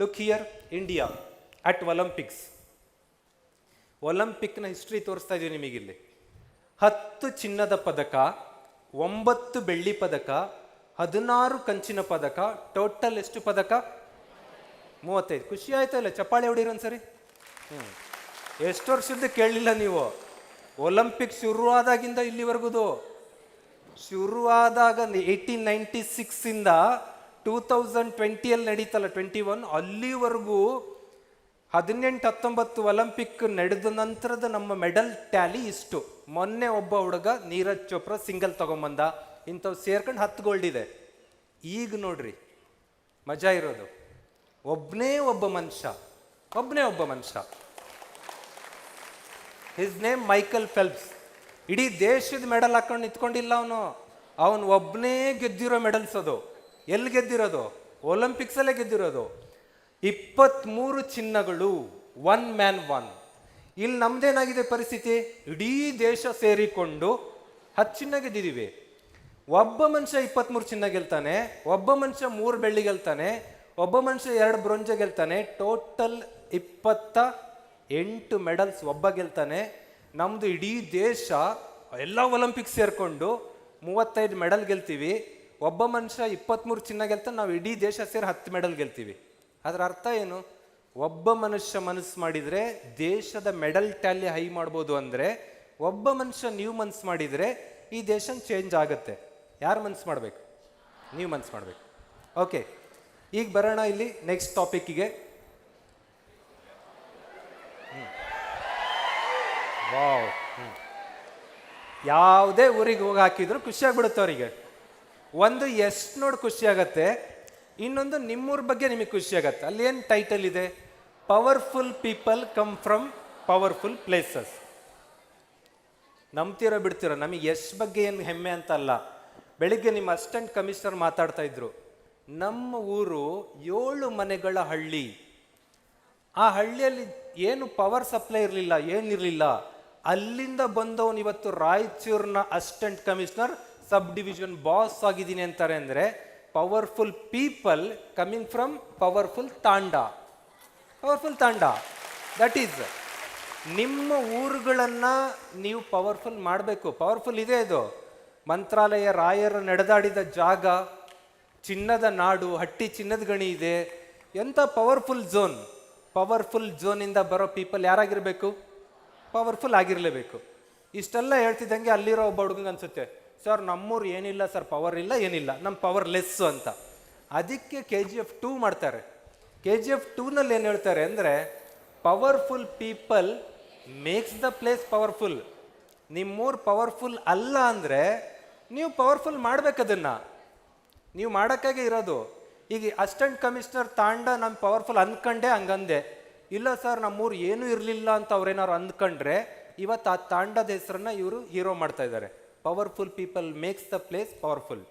Look here India at Olympics ಒಲಂಪಿಕ್ನ history ತೋರಿಸ್ತಾ ಇದೀವಿ ನಿಮಗಿಲ್ಲಿ. ಹತ್ತು ಚಿನ್ನದ ಪದಕ, ಒಂಬತ್ತು ಬೆಳ್ಳಿ ಪದಕ, ಹದಿನಾರು ಕಂಚಿನ ಪದಕ ಟೋಟಲ್ ಎಷ್ಟು ಪದಕ? ಮೂವತ್ತೈದು. ಖುಷಿ ಆಯ್ತಾ ಇಲ್ಲ? ಚಪ್ಪಾಳೆ ಹೊಡೀರಿ ಒಂದ್ಸರಿ? ಹ್ಞೂ ಎಷ್ಟು ವರ್ಷದ್ದು ಕೇಳಲಿಲ್ಲ ನೀವು. ಒಲಂಪಿಕ್ ಶುರುವಾದಾಗಿಂದ ಇಲ್ಲಿವರೆಗೂ ಶುರುವಾದಾಗ ಏಯ್ಟೀನ್ ನೈಂಟಿ ಸಿಕ್ಸಿಂದ ಟೂ ತೌಸಂಡ್ ಟ್ವೆಂಟಿಯಲ್ಲಿ ನಡೀತಲ್ಲ ಟ್ವೆಂಟಿ ಒನ್ ಅಲ್ಲಿವರೆಗೂ ಹದಿನೆಂಟು ಹತ್ತೊಂಬತ್ತು ಒಲಿಂಪಿಕ್ ನಡೆದ ನಂತರದ ನಮ್ಮ ಮೆಡಲ್ ಟ್ಯಾಲಿ ಇಷ್ಟು. ಮೊನ್ನೆ ಒಬ್ಬ ಹುಡುಗ ನೀರಜ್ ಚೋಪ್ರಾ ಸಿಂಗಲ್ ತೊಗೊಂಬಂದ. ಇಂಥವು ಸೇರ್ಕೊಂಡು ಹತ್ತು ಗೋಲ್ಡ್ ಇದೆ. ಈಗ ನೋಡ್ರಿ, ಮಜಾ ಇರೋದು. ಒಬ್ಬನೇ ಒಬ್ಬ ಮನುಷ್ಯ ಒಬ್ಬನೇ ಒಬ್ಬ ಮನುಷ್ಯ. ಹಿಸ್ ನೇಮ್ ಮೈಕಲ್ ಫೆಲ್ಪ್ಸ್ ಇಡೀ ದೇಶದ ಮೆಡಲ್ ಹಾಕೊಂಡು ನಿಂತ್ಕೊಂಡಿಲ್ಲ ಅವನು. ಅವನು ಒಬ್ಬನೇ ಗೆದ್ದಿರೋ ಮೆಡಲ್ಸ್ ಅದು. ಎಲ್ಲಿ ಗೆದ್ದಿರೋದು? ಒಲಿಂಪಿಕ್ಸಲ್ಲೇ ಗೆದ್ದಿರೋದು. ಇಪ್ಪತ್ತ್ಮೂರು ಚಿನ್ನಗಳು ಒನ್ ಮ್ಯಾನ್ ಒನ್ ಇಲ್ಲಿ ನಮ್ದೇನಾಗಿದೆ ಪರಿಸ್ಥಿತಿ? ಇಡೀ ದೇಶ ಸೇರಿಕೊಂಡು ಹತ್ತು ಚಿನ್ನ ಗೆದ್ದಿದ್ದೀವಿ ಒಬ್ಬ ಮನುಷ್ಯ ಇಪ್ಪತ್ತ್ಮೂರು ಚಿನ್ನ ಗೆಲ್ತಾನೆ, ಒಬ್ಬ ಮನುಷ್ಯ ಮೂರು ಬೆಳ್ಳಿ ಗೆಲ್ತಾನೆ, ಒಬ್ಬ ಮನುಷ್ಯ ಎರಡು ಬ್ರೊಂಜ ಗೆಲ್ತಾನೆ ಟೋಟಲ್ ಇಪ್ಪತ್ತ ಎಂಟು ಮೆಡಲ್ಸ್ ಒಬ್ಬ ಗೆಲ್ತಾನೆ. ನಮ್ಮದು ಇಡೀ ದೇಶ, ಎಲ್ಲ ಒಲಿಂಪಿಕ್ಸ್ ಸೇರಿಕೊಂಡು ಮೂವತ್ತೈದು ಮೆಡಲ್ ಗೆಲ್ತೀವಿ. ಒಬ್ಬ ಮನುಷ್ಯ ಇಪ್ಪತ್ತ್ಮೂರು ಚಿನ್ನ ಗೆಲ್ತಾನೆ, ನಾವು ಇಡೀ ದೇಶ ಸೇರಿ ಹತ್ತು ಮೆಡಲ್ ಗೆಲ್ತೀವಿ. ಅದರ ಅರ್ಥ ಏನು? ಒಬ್ಬ ಮನುಷ್ಯ ಮನಸ್ಸು ಮಾಡಿದರೆ ದೇಶದ ಮೆಡಲ್ ಟ್ಯಾಲಿ ಹೈ ಮಾಡ್ಬೋದು ಅಂದರೆ ಒಬ್ಬ ಮನುಷ್ಯ ನೀವು ಮನಸ್ಸು ಮಾಡಿದರೆ ಈ ದೇಶ ಚೇಂಜ್ ಆಗುತ್ತೆ. ಯಾರು ಮನಸ್ಸು ಮಾಡಬೇಕು? ನೀವು ಮನಸ್ಸು ಮಾಡಬೇಕು. ಓಕೆ, ಈಗ ಬರೋಣ ಇಲ್ಲಿ ನೆಕ್ಸ್ಟ್ ಟಾಪಿಕ್ಕಿಗೆ. ವಾವ್ ಯಾವುದೇ ಊರಿಗೆ ಹೋಗಿ ಹಾಕಿದ್ರು ಖುಷಿ ಆಗ್ಬಿಡುತ್ತೆ ಅವರಿಗೆ. ಒಂದು ಎಷ್ಟು ನೋಡಿ ಖುಷಿ ಆಗತ್ತೆ, ಇನ್ನೊಂದು ನಿಮ್ಮೂರ ಬಗ್ಗೆ ನಿಮಗೆ ಖುಷಿ ಆಗತ್ತೆ. ಅಲ್ಲಿ ಏನು ಟೈಟಲ್ ಇದೆ? Powerful people come from powerful places ನಂಬ್ತಿರೋ ಬಿಡ್ತಿರೋ, ನಮಗೆ ಎಷ್ಟು ಬಗ್ಗೆ ಏನು ಹೆಮ್ಮೆ ಅಂತ ಅಲ್ಲ. ಬೆಳಿಗ್ಗೆ ನಿಮ್ಮ ಅಸಿಸ್ಟೆಂಟ್ ಕಮಿಷನರ್ ಮಾತಾಡ್ತಾ ಇದ್ರು, ನಮ್ಮ ಊರು ಏಳು ಮನೆಗಳ ಹಳ್ಳಿ. ಆ ಹಳ್ಳಿಯಲ್ಲಿ ಏನು ಪವರ್ ಸಪ್ಲೈ ಇರಲಿಲ್ಲ, ಏನಿರಲಿಲ್ಲ. ಅಲ್ಲಿಂದ ಬಂದವನು ಇವತ್ತು ರಾಯಚೂರಿನ assistant commissioner sub division boss ಆಗಿದ್ದೀನಿ ಅಂತಾರೆ ಅಂದರೆ powerful people coming from powerful Tanda. Powerful ತಾಂಡ. ದಟ್ ಈಸ್ ನಿಮ್ಮ ಊರುಗಳನ್ನು ನೀವು ಪವರ್ಫುಲ್ ಮಾಡಬೇಕು. ಪವರ್ಫುಲ್ ಇದೆ ಇದು. ಮಂತ್ರಾಲಯ ರಾಯರು ನಡೆದಾಡಿದ ಜಾಗ, ಚಿನ್ನದ ನಾಡು, ಹಟ್ಟಿ ಚಿನ್ನದ ಗಣಿ ಇದೆ. ಎಂಥ ಪವರ್ಫುಲ್ ಝೋನ್? ಪವರ್ಫುಲ್ ಝೋನಿಂದ ಬರೋ ಪೀಪಲ್ ಯಾರಾಗಿರಬೇಕು? ಪವರ್ಫುಲ್ ಆಗಿರಲೇಬೇಕು. ಇಷ್ಟೆಲ್ಲ ಹೇಳ್ತಿದ್ದಂಗೆ ಅಲ್ಲಿರೋ ಒಬ್ಬ ಹುಡುಗಂಗೆ ಅನ್ಸುತ್ತೆ. ಸರ್, ನಮ್ಮೂರು ಏನಿಲ್ಲ ಸರ್ ಪವರ್ ಇಲ್ಲ, ಏನಿಲ್ಲ ನಮ್ಮ ಪವರ್ ಲೆಸ್ಸು ಅಂತ. ಅದಕ್ಕೆ ಕೆ ಜಿ ಎಫ್ ಟೂ ಮಾಡ್ತಾರೆ. ಕೆ ಜಿ ಎಫ್ ಟೂನಲ್ಲಿ ಏನು ಹೇಳ್ತಾರೆ ಅಂದರೆ powerful people makes the place powerful ನಿಮ್ಮೂರು ಪವರ್ಫುಲ್ ಅಲ್ಲ ಅಂದರೆ, ನೀವು ಪವರ್ಫುಲ್ ಮಾಡಬೇಕದನ್ನು ನೀವು ಮಾಡೋಕ್ಕಾಗೆ ಇರೋದು. ಈಗ ಅಸಿಸ್ಟೆಂಟ್ ಕಮಿಷನರ್ ತಾಂಡ ನಮ್ಮ ಪವರ್ಫುಲ್ ಅಂದ್ಕಂಡೆ ಹಂಗಂದೆ. ಇಲ್ಲ ಸರ್, ನಮ್ಮೂರು ಏನೂ ಇರಲಿಲ್ಲ ಅಂತ ಅವ್ರೇನಾದ್ರು ಅಂದ್ಕೊಂಡ್ರೆ ಇವತ್ತು ಆ ತಾಂಡದ ಹೆಸರನ್ನ ಇವರು ಹೀರೋ ಮಾಡ್ತಾ ಇದ್ದಾರೆ. Powerful people makes the place powerful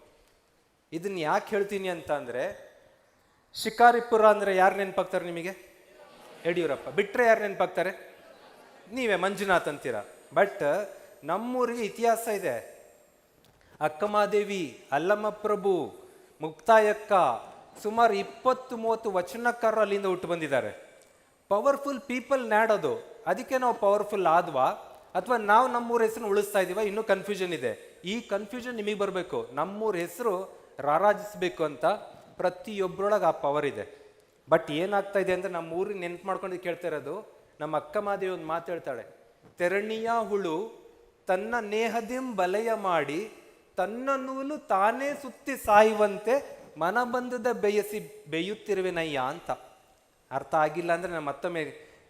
ಇದನ್ನ ಯಾಕೆ ಹೇಳ್ತೀನಿ ಅಂತ ಅಂದರೆ, ಶಿಕಾರಿಪುರ ಅಂದರೆ ಯಾರು ನೆನಪಾಗ್ತಾರೆ ನಿಮಗೆ? ಯಡಿಯೂರಪ್ಪ. ಬಿಟ್ಟರೆ ಯಾರು ನೆನಪಾಗ್ತಾರೆ? ನೀವೇ ಮಂಜುನಾಥ್ ಅಂತೀರ? ಬಟ್ ನಮ್ಮೂರಿಗೆ ಇತಿಹಾಸ ಇದೆ. ಅಕ್ಕಮಾದೇವಿ, ಅಲ್ಲಮ್ಮ ಪ್ರಭು, ಮುಕ್ತಾಯಕ್ಕ ಸುಮಾರು ಇಪ್ಪತ್ತು ಮೂವತ್ತು ವಚನಕಾರರು ಅಲ್ಲಿಂದ ಹುಟ್ಟು ಬಂದಿದ್ದಾರೆ. ಪವರ್ಫುಲ್ ಪೀಪಲ್ ನಾಡೋದು. ಅದಕ್ಕೆ ನಾವು ಪವರ್ಫುಲ್ ಆದ್ವಾ? ಅಥವಾ ನಾವು ನಮ್ಮೂರ ಹೆಸರು ಉಳಿಸ್ತಾ ಇದೀವ, ಇನ್ನೂ ಕನ್ಫ್ಯೂಷನ್ ಇದೆ. ಈ ಕನ್ಫ್ಯೂಷನ್ ನಿಮಗೆ ಬರಬೇಕು. ನಮ್ಮೂರ ಹೆಸರು ರಾರಾಜಿಸ್ಬೇಕು ಅಂತ ಪ್ರತಿಯೊಬ್ಬರೊಳಗೆ ಆ ಪವರ್ ಇದೆ. ಬಟ್ ಏನಾಗ್ತಾ ಇದೆ ಅಂದ್ರೆ ನಮ್ಮ ಊರಿಗೆ ನೆನ್ಪು ಮಾಡ್ಕೊಂಡು ಕೇಳ್ತಾ ಇರೋದು, ನಮ್ಮ ಅಕ್ಕ ಮಾದೇವಿ ಒಂದು ಮಾತು ಹೇಳ್ತಾಳೆ, ತೆರಣಿಯ ಹುಳು ತನ್ನ ನೇಹದಿಂ ಬಲೆಯ ಮಾಡಿ ತನ್ನ ನೂಲು ತಾನೇ ಸುತ್ತಿ ಸಾಯುವಂತೆ ಮನಬಂಧದ ಬೇಯಸಿ ಬೇಯುತ್ತಿರುವೆನಯ್ಯ ಅಂತ. ಅರ್ಥ ಆಗಿಲ್ಲ ಅಂದ್ರೆ ನಾನು ಮತ್ತೊಮ್ಮೆ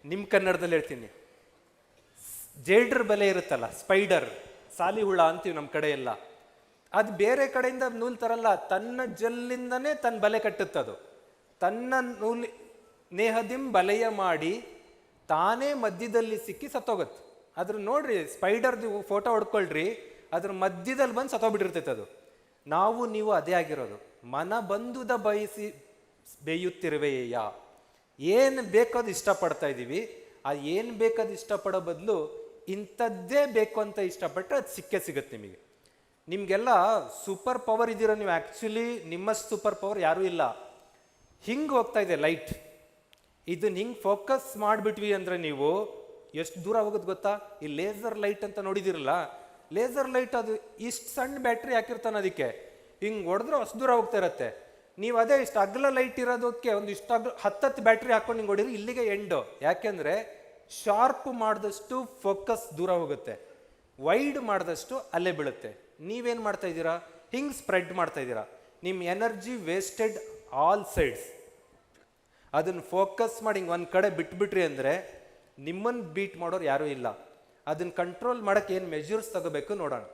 ನಿಮ್ಮ ಕನ್ನಡದಲ್ಲಿ ಹೇಳ್ತೀನಿ. ಜೇಡ್ರ ಬಲೆ ಇರುತ್ತಲ್ಲ, ಸ್ಪೈಡರ್ ಸಾಲಿ ಹುಳ ಅಂತೀವಿ ನಮ್ಮ ಕಡೆ ಎಲ್ಲ ಅದು ಬೇರೆ ಕಡೆಯಿಂದ ನೂಲ್ ತರಲ್ಲ, ತನ್ನ ಜಲ್ಲಿಂದನೇ ತನ್ನ ಬಲೆ ಕಟ್ಟುತ್ತದು. ತನ್ನ ನೂಲಿ ನೇಹದಿಂ ಬಲೆಯ ಮಾಡಿ ತಾನೇ ಮಧ್ಯದಲ್ಲಿ ಸಿಕ್ಕಿ ಸತ್ತೋಗುತ್ತೆ. ಅದ್ರ ನೋಡ್ರಿ, ಸ್ಪೈಡರ್ದು ಫೋಟೋ ಹೊಡ್ಕೊಳ್ರಿ, ಅದ್ರ ಮಧ್ಯದಲ್ಲಿ ಬಂದು ಸತ್ತೋಗ್ಬಿಟ್ಟಿರ್ತೈತೆ ಅದು. ನಾವು, ನೀವು ಅದೇ ಆಗಿರೋದು. ಮನ ಬಂದುದ ಬಯಸಿ ಬೇಯುತ್ತಿರುವೆಯ ಏನು ಬೇಕದು ಇಷ್ಟಪಡ್ತಾ ಇದ್ದೀವಿ ಆ ಏನು ಬೇಕದು ಇಷ್ಟಪಡೋ ಬದಲು ಇಂಥದ್ದೇ ಬೇಕು ಅಂತ ಇಷ್ಟಪಟ್ಟರೆ ಅದು ಸಿಕ್ಕೇ ಸಿಗುತ್ತೆ ನಿಮಗೆ. ನಿಮಗೆಲ್ಲ ಸೂಪರ್ ಪವರ್ ಇದ್ದೀರ ನೀವು ಆ್ಯಕ್ಚುಲಿ ನಿಮ್ಮ ಸೂಪರ್ ಪವರ್ ಯಾರೂ ಇಲ್ಲ. ಹಿಂಗೆ ಹೋಗ್ತಾ ಇದೆ ಲೈಟ್ ಇದನ್ನ ಹಿಂಗೆ ಫೋಕಸ್ ಮಾಡಿಬಿಟ್ವಿ ಅಂದರೆ ನೀವು ಎಷ್ಟು ದೂರ ಹೋಗೋದು ಗೊತ್ತಾ? ಈ ಲೇಸರ್ ಲೈಟ್ ಅಂತ ನೋಡಿದಿರಲ್ಲ? ಲೇಸರ್ ಲೈಟ್ ಅದು ಇಷ್ಟು ಸಣ್ಣ ಬ್ಯಾಟ್ರಿ ಹಾಕಿರ್ತಾನೆ ಅದಕ್ಕೆ. ಹಿಂಗೆ ಹೊಡೆದ್ರೆ ಅಷ್ಟು ದೂರ ಹೋಗ್ತಾ ಇರತ್ತೆ. ನೀವು ಅದೇ ಇಷ್ಟು ಅಗಲ ಲೈಟ್ ಇರೋದಕ್ಕೆ ಒಂದು ಇಷ್ಟು ಅಗ್ಲ ಹತ್ತತ್ತು ಬ್ಯಾಟ್ರಿ ಹಾಕೊಂಡು ಹಿಂಗೆ ಹೊಡಿದ್ರೆ ಇಲ್ಲಿಗೆ ಎಂಡು ಯಾಕೆಂದರೆ ಶಾರ್ಪ್ ಮಾಡಿದಷ್ಟು ಫೋಕಸ್ ದೂರ ಹೋಗುತ್ತೆ. ವೈಡ್ ಮಾಡಿದಷ್ಟು ಅಲ್ಲೇ ಬೀಳುತ್ತೆ. ನೀವೇನು ಮಾಡ್ತಾ ಇದ್ದೀರಾ? ಹಿಂಗೆ ಸ್ಪ್ರೆಡ್ ಮಾಡ್ತಾ ಇದ್ದೀರಾ. ನಿಮ್ಮ ಎನರ್ಜಿ ವೇಸ್ಟೆಡ್ ಆಲ್ ಸೈಡ್ಸ್ ಅದನ್ನು ಫೋಕಸ್ ಮಾಡಿ ಹಿಂಗೆ ಒಂದು ಕಡೆ ಬಿಟ್ಬಿಟ್ರಿ ಅಂದರೆ ನಿಮ್ಮನ್ನು ಬೀಟ್ ಮಾಡೋರು ಯಾರೂ ಇಲ್ಲ. ಅದನ್ನು ಕಂಟ್ರೋಲ್ ಮಾಡೋಕ್ಕೆ ಏನು ಮೆಜರ್ಸ್ ತಗೋಬೇಕು ನೋಡೋಣ.